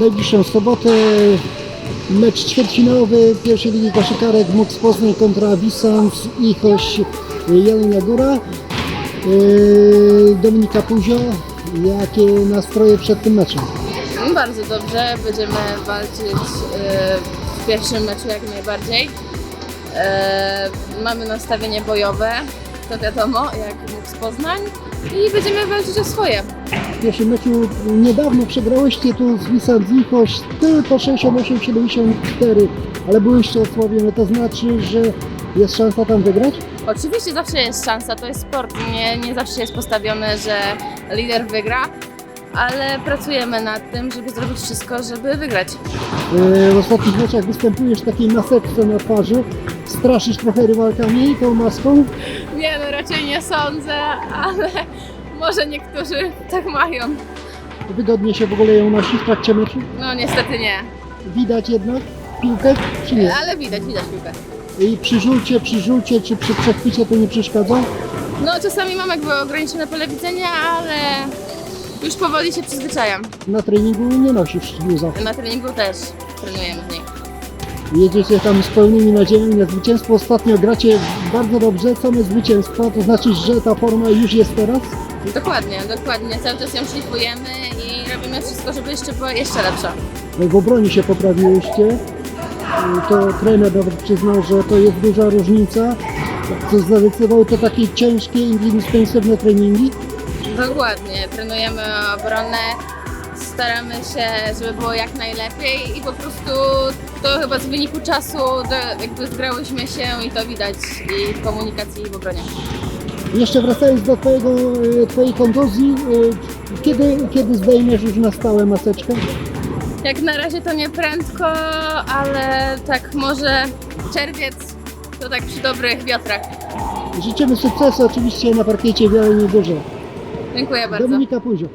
Najbliższą sobotę mecz ćwierćfinałowy pierwszej ligi koszykarek MUX Poznań kontra Wisans i Choć Jelenia Góra. Yy, Dominika Puzio, jakie nastroje przed tym meczem? No, Bardzo dobrze, będziemy walczyć e, w pierwszym meczu jak najbardziej. E, Mamy nastawienie bojowe, to wiadomo, jak MUX Poznań i będziemy walczyć o swoje. W pierwszym meczu niedawno przegrałyście tu z Wisans i Choć tylko 68-74, ale byłyście osłabione. To znaczy, że jest szansa tam wygrać? Oczywiście zawsze jest szansa, to jest sport, nie, nie zawsze jest postawione, że lider wygra, ale pracujemy nad tym, żeby zrobić wszystko, żeby wygrać. E, W ostatnich meczach występujesz w takiej maseczce na twarzy. Straszysz trochę rywalkami tą maską. Nie no, raczej nie sądzę, ale może niektórzy tak mają. Wygodnie się w ogóle ją nosi w trakcie meczu. No niestety nie, Widać jednak piłkę, czy nie? ale widać, widać piłkę. I przy rzucie, przy rzucie, czy przy przechwycie to nie przeszkadza? No czasami mam jakby ograniczone pole widzenia, ale już powoli się przyzwyczajam. Na treningu nie nosisz bluza. Na treningu też trenujemy w niej. Jedziecie tam z pełnymi nadziejami na zwycięstwo. Ostatnio gracie bardzo dobrze, same zwycięstwa. To znaczy, że ta forma już jest teraz? Dokładnie, dokładnie. Cały czas ją szlifujemy i robimy wszystko, żeby jeszcze była jeszcze lepsza. W obronie się poprawiłyście. To trener nawet przyznał, że to jest duża różnica. Co zadecydowały to takie ciężkie, intensywne treningi. Dokładnie, trenujemy obronę, staramy się, żeby było jak najlepiej i po prostu to chyba z wyniku czasu do, jakby zgrałyśmy się i to widać i w komunikacji i w obronie. Jeszcze wracając do twojego, e, Twojej kontuzji, e, kiedy, kiedy zdejmiesz już na stałe maseczkę? Jak na razie to nie prędko, ale tak może czerwiec to tak przy dobrych wiatrach. Życzymy sukcesu oczywiście na parkiecie w Jeleniej Górze. Dziękuję bardzo. Dominika Puzio.